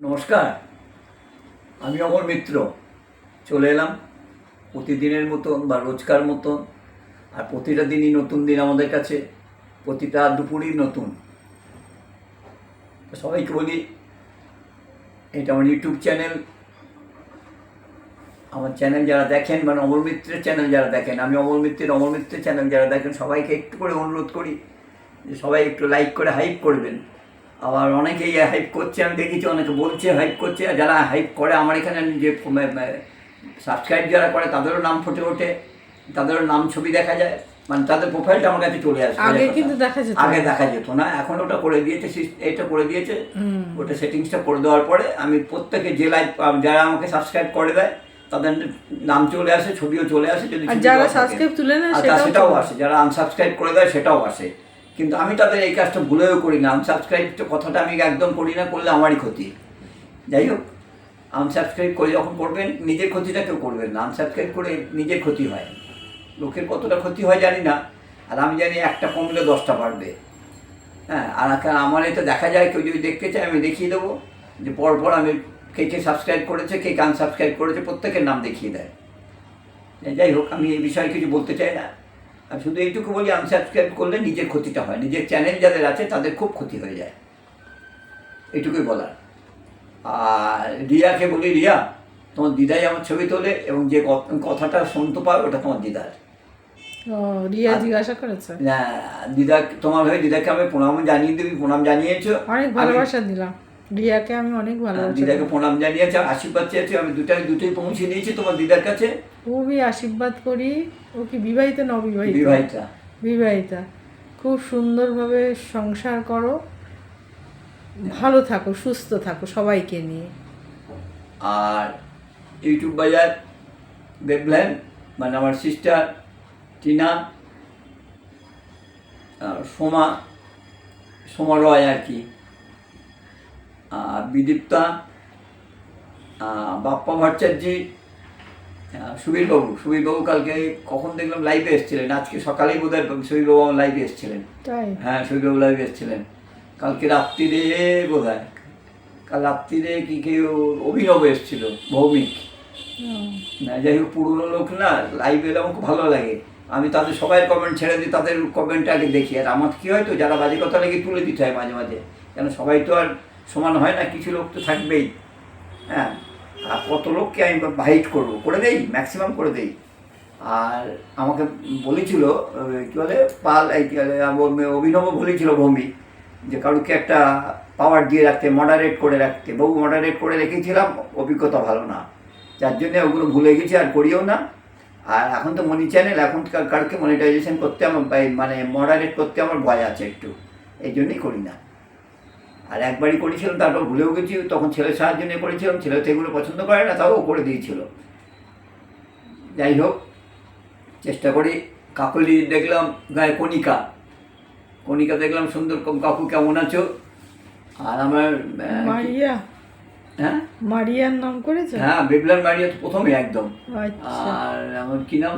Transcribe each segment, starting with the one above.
নমস্কার। আমি অমর মিত্র। চলে এলাম প্রতিদিনের মতন বা রোজকার মতন আর প্রতিটা দিনই নতুন দিন আমাদের কাছে, প্রতিটা দুপুরই নতুন। সবাইকে বলি, এটা আমার ইউটিউব চ্যানেল আমার চ্যানেল যারা দেখেন মানে অমর মিত্রের চ্যানেল যারা দেখেন, আমি অমর মিত্রের অমর মিত্রের চ্যানেল যারা দেখেন, সবাইকে একটু করে অনুরোধ করি যে সবাই একটু লাইক করে হাইপ করবেন। আবার অনেকেই হাইপ করছে আমি দেখেছি অনেকে বলছে হাইপ করছে আর যারা হাইপ করে আমার এখানে যে সাবস্ক্রাইব যারা করে তাদেরও নাম ফুটে ওঠে তাদেরও নাম ছবি দেখা যায় মানে তাদের প্রোফাইলটা আমার কাছে চলে আসে আগে কিন্তু দেখা যেত আগে দেখা যেত না এখন ওটা করে দিয়েছে এটা করে দিয়েছে। ওটা সেটিংসটা করে দেওয়ার পরে আমি প্রত্যেকে যে লাইভ যারা আমাকে সাবস্ক্রাইব করে দেয় তাদের নাম চলে আসে ছবিও চলে আসে যদি যারা সাবস্ক্রাইব তুলে সেটাও সেটাও আসে যারা আনসাবস্ক্রাইব করে দেয় সেটাও আসে। কিন্তু আমি তাদের এই কাজটা ভুলেও করি না। আনসাবস্ক্রাইব কথাটা আমি একদম করি না, করলে আমারই ক্ষতি। যাই হোক আনসাবস্ক্রাইব করে যখন করবেন, নিজের ক্ষতিটা কেউ করবেন না। আনসাবস্ক্রাইব করে নিজের ক্ষতি হয়। লোকের কতটা ক্ষতি হয় জানি না। আর আমি জানি একটা কমলে দশটা বাড়বে। হ্যাঁ আর আমার এটা দেখা যায়, কেউ যদি দেখতে চায়, আমি দেখিয়ে দেবো। যে পরপর আমি কে কে সাবস্ক্রাইব করেছে, কে কে আনসাবস্ক্রাইব করেছে, প্রত্যেকের নাম দেখিয়ে দেয়। যাই হোক, আমি এই বিষয়ে কিছু বলতে চাই না। আমি শুধু এইটুকু বলি আনসাবস্ক্রাইব করলে নিজের ক্ষতিটা হয়। নিজের চ্যানেল যাদের আছে তাদের খুব ক্ষতি হয়ে যায়। এইটুকুই বলার। আর রিয়াকে বলি রিয়া তোমার দিদাই আমার ছবি তোলে এবং যে কথাটা শুনতে পাবে ওটা তোমার দিদার। রিয়া জিজ্ঞাসা করেছে? না দিদা তোমার হয়ে দিদাকে আমি প্রণাম জানিয়ে দেবি প্রণাম জানিয়েছো। অনেক ভালোবাসা দিলাম। রিয়াকে আমি অনেক ভালোবাসা। দিদাকে প্রণাম জানিয়েছে আশীর্বাদ চেয়েছে আমি দুটাই দুটোই পৌঁছে দিয়েছি তোমার দিদার কাছে। খুবই আশীর্বাদ করি। ও কি বিবাহিত না অবিবাহিত? বিবাহিতা। বিবাহিতা। খুব সুন্দরভাবে সংসার করো। ভালো থাকো সুস্থ থাকো সবাইকে নিয়ে। আর ইউটিউব বাজার দেখলেন মানে আমার সিস্টার টিনা আর সোমা সোমা রয় আর কি। বিদীপ্তা বাপ্পা ভট্টাচার্যি সুবীরবাবু। সুবীরবাবু কালকে কখন দেখলাম লাইভে এসেছিলেন? আজকে সকালেই বোধ হয় সুবীরবাবু আমার লাইভে এসেছিলেন। হ্যাঁ সুবীরবাবু লাইভে এসেছিলেন। কালকে রাত্রিরে বোধ হয় কাল রাত্রিরে কি কেউ অভিনব এসেছিল ভৌমিক। না যাই হোক পুরনো লোক না লাইভ এলে আমার খুব ভালো লাগে। আমি তাদের সবাই কমেন্ট ছেড়ে দিই তাদের কমেন্ট আগে দেখি। আর আমার কী হয় তো যারা বাজে কথা লেগে তুলে দিতে হয় মাঝে মাঝে। কেন সবাই তো আর সমান হয় না কিছু লোক তো থাকবেই। হ্যাঁ আর কত লোককে আমি ভাইট করব? করে দেই ম্যাক্সিমাম করে দেই। আর আমাকে বলেছিল কী বলে পাল এই কী বলে, অভিনব বলেছিল ভৌমিক যে কারুকে একটা পাওয়ার দিয়ে রাখতে মডারেট করে রাখতে। বহু মডারেট করে রেখেছিলাম অভিজ্ঞতা ভালো না। যার জন্য ওগুলো ভুলে গেছি আর করিও না। আর এখন তো মনি চ্যানেল এখন কার- কারকে মনিটাইজেশন করতে আমার মানে মডারেট করতে আমার ভয় আছে একটু। এই জন্যই করি না। আর একবারই করেছিলাম তারপর ভুলেও গেছি তখন ছেলের সাহায্য নিয়ে করেছিলাম ছেলে তো এগুলো পছন্দ করে না তাও করে দিয়েছিল। যাই হোক চেষ্টা করি কাকলি দেখলাম গায়ে কণিকা। কণিকা দেখলাম সুন্দর কাকু কেমন আছো? আর আমার মারিয়া। হ্যাঁ? মারিয়ার নাম করেছে? হ্যাঁ বিপ্লব মারিয়া তো প্রথমে একদম। আচ্ছা। আর আমার কি নাম?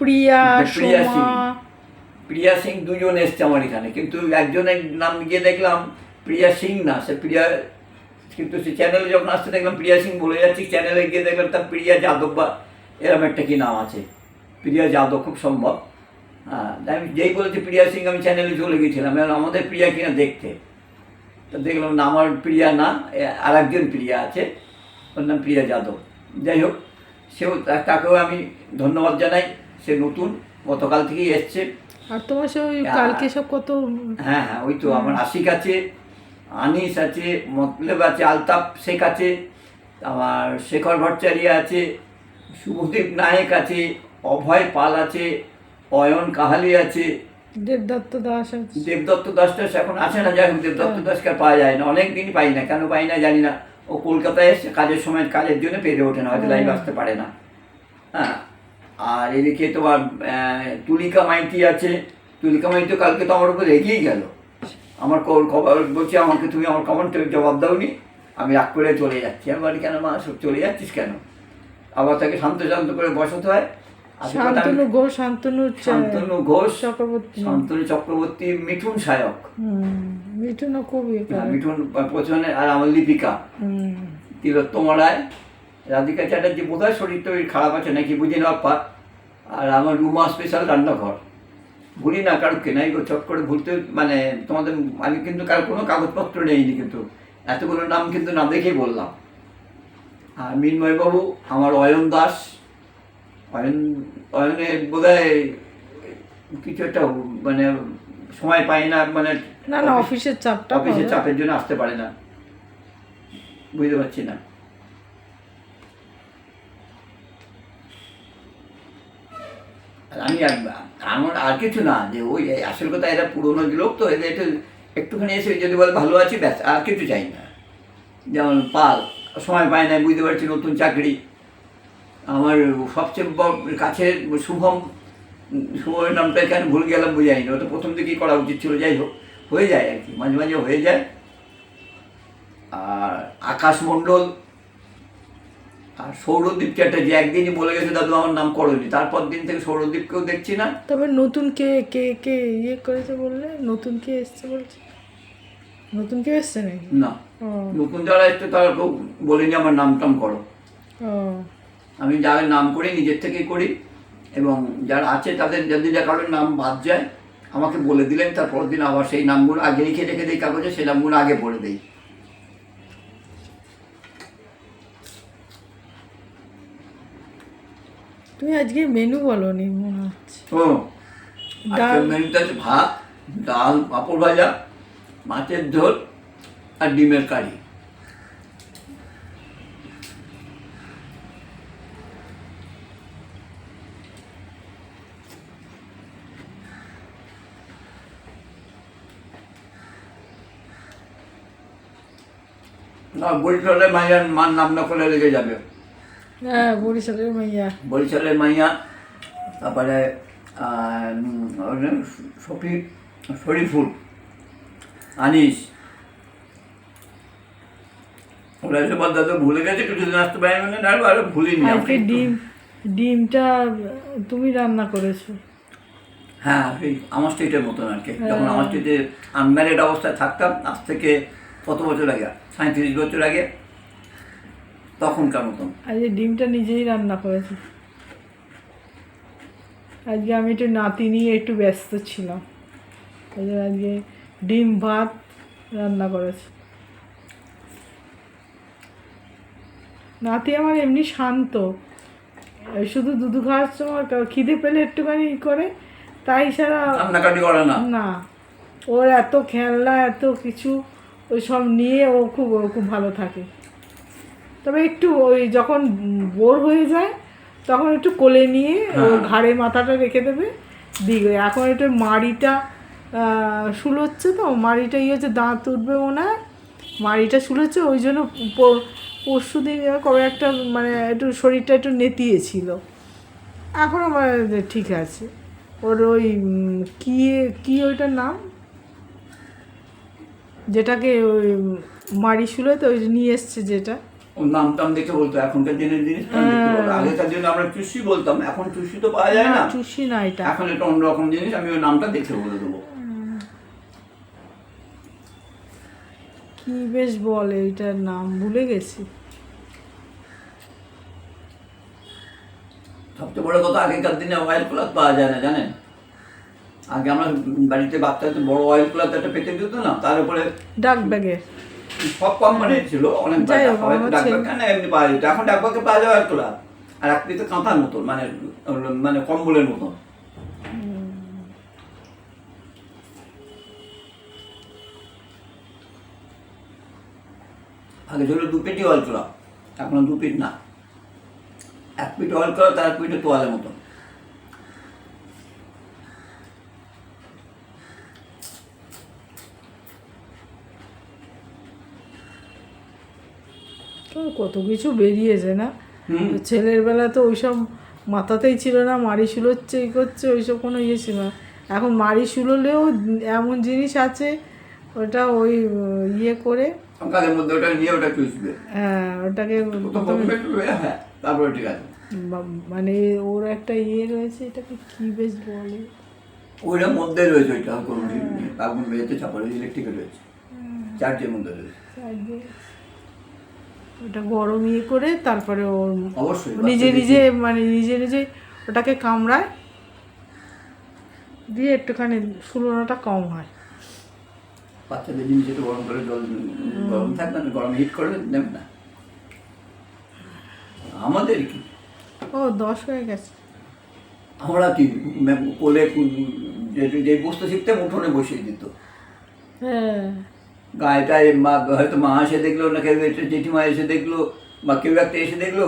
প্রিয়া প্রিয়া সিং। প্রিয়া সিং দুজন এসছে আমার এখানে কিন্তু একজনের নাম গিয়ে দেখলাম প্রিয়া সিং না সে প্রিয়া কিন্তু সে চ্যানেলে যখন আসতে দেখলাম প্রিয়া সিং বলে যাচ্ছি চ্যানেলে গিয়ে দেখলাম তার প্রিয়া যাদব বা এরকম একটা কি নাম আছে? প্রিয়া যাদব খুব সম্ভব। হ্যাঁ আমি যেই বলেছি প্রিয়া সিং আমি চ্যানেলে চলে গেছিলাম এবার আমাদের প্রিয়া কিনা দেখতে। তো দেখলাম না আমার প্রিয়া না আর একজন প্রিয়া আছে ওর নাম প্রিয়া যাদব। যাই হোক সেও তাকেও আমি ধন্যবাদ জানাই সে নতুন গতকাল থেকেই এসছে। আর তোমার সে ওই আ- কালকে সব কত হ্যাঁ হ্যাঁ ওই তো আমার আশিক আছে আনিস আছে মতলেব আছে আলতাফ শেখ আছে আমার শেখর ভট্টাচার্য আছে শুভদীপ নায়েক আছে অভয় পাল আছে অয়ন কাহালি আছে। দেবদত্ত দাস আছে। দেবদত্ত দাসটা এখন আছে না যাই হোক দেবদত্ত দাসকে আর পাওয়া যায় না। অনেক দিনই পাই না কেন পাই না জানি না। ও কলকাতায় এসছে কাজের সময় কাজের জন্য পেরে ওঠে না হয়তো লাইভ আসতে পারে না। হ্যাঁ। আর এদিকে তোমার তুলিকা মাইতি আছে। তুলিকা মাইতি কালকে তো আমার উপর এগিয়েই গেল। আমার খবর বলছে আমাকে তুমি আমার কমেন্টের জবাব দাওনি। আমি রাগ করে চলে যাচ্ছি। আমি বলি কেন মা সব চলে যাচ্ছিস কেন? আবার তাকে শান্ত শান্ত করে বসাতে হয়। শান্তনু ঘোষ শান্তনু শান্তনু ঘোষ চক্রবর্তী। শান্তনু চক্রবর্তী মিঠুন সায়ক। মিঠুনও খুবই হ্যাঁ, মিঠুন প্রচনে আর আমার লিপিকা। হুম। তিলোত্তমা রায় রাধিকা চ্যাটার্জি বোধহয় শরীর টরীর খারাপ আছে নাকি বুঝি না আর আমার রুমা স্পেশাল রান্নাঘর। ভুলি না কারোকে নাই গো চট করে ভুলতে মানে তোমাদের আমি কিন্তু কার কোনো কাগজপত্র নেইনি কিন্তু এতগুলো নাম কিন্তু না দেখেই বললাম। আর মিন্ময়বাবু আমার অয়ন দাস অয়ন অয়নে বোধহয় কিছু একটা মানে সময় পাই না মানে না না অফিসের চাপটা অফিসের চাপের জন্য আসতে পারে না। বুঝতে পারছি না। আমি আমার আর কিছু না, যে ওই আসল কথা এরা পুরোনো লোক তো, এদের একটু একটুখানি এসে যদি বলে ভালো আছি, ব্যাস, আর কিছু চাই না। যেমন পাল, সময় পায় না বুঝতে পারছি নতুন চাকরি। আমার সবচেয়ে কাছের শুভম, শুভমের নামটা এখানে ভুল গেলাম বুঝাইনি ওটা প্রথম থেকেই করা উচিত ছিল, যাই হোক, হয়ে যায় আর কি, মাঝে মাঝে হয়ে যায়। আর আকাশ মণ্ডল আর সৌরদীপ চ্যাটার্জি একদিনই বলে গেছে দাদু আমার নাম করনি। তারপর দিন থেকে সৌরদীপকেও দেখছি না। তবে নতুন কে কে কে ইয়ে করেছে বললে? নতুন কে এসছে বলছে? নতুন কে এসছে নাকি? না। নতুন যারা এসছে তারা কেউ বলেনি আমার নাম টাম করো। আমি যাদের নাম করি নিজের থেকেই করি এবং যারা আছে তাদের যদি যা কারোর নাম বাদ যায় আমাকে বলে দিলেন তারপর দিন আবার সেই নামগুলো আগে লিখে রেখে দিই কাগজে সেই নামগুলো আগে পড়ে দিই। তুমি আজকে মেনু বলো নি মনে হচ্ছে। ও ডাল। মেনুতে আছে ভাত ডাল পাঁপড় ভাজা মাছের ঝোল আর ডিমের কারি। না বরিশালের মাইয়ার মার নাম না করে লেগে যাবে। হ্যাঁ বরিশালের মাইয়া। বরিশালের মাইয়া তারপরে শফি শরীফুল আনিস। ওরা এসব বাদ দাদা ভুলে গেছে কিছুদিন আসতে পারি আরে ভুলিনি আজকে ডিম ডিমটা তুমি রান্না করেছ? হ্যাঁ এই আমার স্টেটের মতন আর কি। যখন আমার স্টেটে আনম্যারিড অবস্থায় থাকতাম আজ থেকে কত বছর আগে? সাঁত্রিশ বছর আগে। তখনকার মতন। আজকে ডিমটা নিজেই রান্না করেছি। আজকে আমি একটু নাতি নিয়ে একটু ব্যস্ত ছিলাম। আজকে ডিম ভাত রান্না করেছি। নাতি আমার এমনি শান্ত। শুধু দুধু খাওয়ার সময় খিদে পেলে একটুখানি করে তাই ছাড়া কান্নাকাটি করে না? না। ওর এত খেলনা এত কিছু ওই সব নিয়ে ও খুব ও খুব ভালো থাকে। তবে একটু ওই যখন বোর হয়ে যায় তখন একটু কোলে নিয়ে ও হ্যাঁ। ঘাড়ে মাথাটা রেখে দেবে দিকে এখন একটু মাড়িটা শুলোচ্ছে তো মাড়িটা ইয়ে হচ্ছে দাঁত উঠবে মনে হয়। মাড়িটা শুলোচ্ছে ওই জন্য পরশু দিন কবে একটা মানে একটু শরীরটা একটু নেতিয়েছিল। এখন আমার ঠিক আছে। ওর ওই কি কি ওইটার নাম? যেটাকে ওই মাড়ি শুলো তো ওই নিয়ে এসছে যেটা। নাম টাম দেখে বলতো এখনকার দিনের জিনিস বলতো। আগেকার দিনে আমরা চুষি বলতাম এখন চুষি তো পাওয়া যায় না। চুষি না এটা। এখন এটা অন্যরকম জিনিস আমি ওই নামটা দেখে বলে দেবো। কি বেশ বলে এইটার নাম ভুলে গেছি। সবচেয়ে বড় কথা আগেকার দিনে অয়েল ক্লথ পাওয়া যায় না জানেন? আগে আমরা বাড়িতে বাচ্চাদের বড় অয়েল ক্লথ একটা পেতে দিত না তার উপরে ডাক ব্যাগের সব কোম্পানির ছিল অনেক কেন এমনি পাওয়া যেত এখন ডাকবাগে পাওয়া যায় অয়েল আর এক পিতে কাঁথার মতন মানে মানে কম্বলের মতন। আগে ছিল দু পেটি ক্লথ এখন দু পিট না। এক পিট অয়েল ক্লথ আর এক পিঠে তোয়ালের মতন। কত কিছু বেরিয়েছে না? ছেলের বেলা তো ওইসব মাথাতেই ছিল না মারি শুলোচ্ছে এই করছে ওইসব কোনো ইয়ে ছিল না। এখন মারি শুলোলেও এমন জিনিস আছে ওটা ওই ইয়ে করে। মধ্যে ওটা নিয়ে ওটা চুষবে। হ্যাঁ ওটাকে হ্যাঁ তারপরে ঠিক আছে। মানে ওর একটা ইয়ে রয়েছে এটাকে কি বেশ বলে? ওইটার মধ্যে রয়েছে ওইটা কোনো চাপা ইলেকট্রিকে রয়েছে চার্জের মধ্যে রয়েছে। ওটা গরম ইয়ে করে তারপরে ও নিজে নিজে মানে নিজে নিজে ওটাকে কামড়ায় দিয়ে একটুখানি সুলনাটা কম হয়। বাচ্চাদের জিনিস একটু গরম করে জল গরম থাকবে না গরম হিট করে দেবে না। আমাদের কি? ও দশ হয়ে গেছে। আমরা কি কোলে যে বসতে শিখতাম উঠোনে বসিয়ে দিত। হ্যাঁ। গায়েটায় হয়তো মা এসে দেখল না কেউ একটা জেঠিমা এসে দেখল বা কেউ একটা এসে দেখল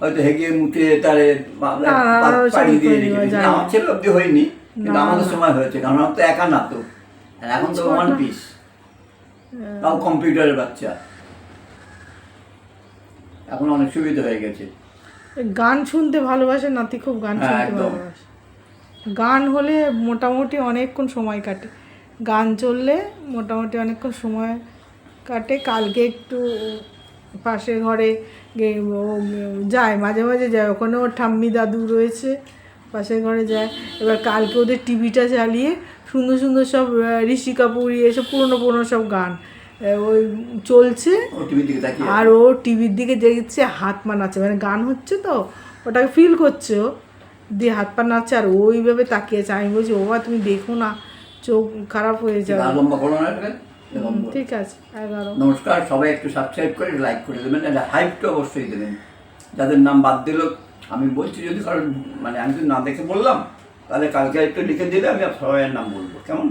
হয়তো হেগে মুখে তারে পা- না, না, পা- ওসব পাড়ি দিয়ে হয়ে। আমার ছেলে অব্দি হয়নি কিন্তু আমাদের সময় হয়েছে কারণ আমার তো একা না তো। এখন তো। ওয়ান পিস তাও কম্পিউটারের বাচ্চা। এখন অনেক সুবিধা হয়ে গেছে। গান শুনতে ভালোবাসে নাতি খুব গান হ্যাঁ, শুনতে ভালোবাসে। গান হলে মোটামুটি অনেকক্ষণ সময় কাটে। গান চললে মোটামুটি অনেকক্ষণ সময় কাটে। কালকে একটু পাশের ঘরে যায় মাঝে মাঝে যায়। ওখানে ওর ঠাম্মি দাদু রয়েছে পাশের ঘরে যায়। এবার কালকে ওদের টিভিটা চালিয়ে সুন্দর সুন্দর সব ঋষি কাপুর এসব পুরনো পুরনো সব গান ওই চলছে। আর ও টিভির দিকে দেখছে হাত পা নাচছে মানে গান হচ্ছে তো ওটাকে ফিল করছে ও। দিয়ে হাত পা নাচছে আর ওইভাবে তাকিয়েছে আমি বলছি ও তুমি দেখো না। চোখ খারাপ হয়ে যাবে। লম্বা করো না। ঠিক আছে এগারো নমস্কার সবাই একটু সাবস্ক্রাইব করে লাইক করে দেবেন এটা হাইপটা অবশ্যই দেবেন। যাদের নাম বাদ দিল আমি বলছি যদি কারণ মানে আমি যদি না দেখে বললাম তাহলে কালকে একটু লিখে দিলে আমি সবাইয়ের নাম বলব। কেমন?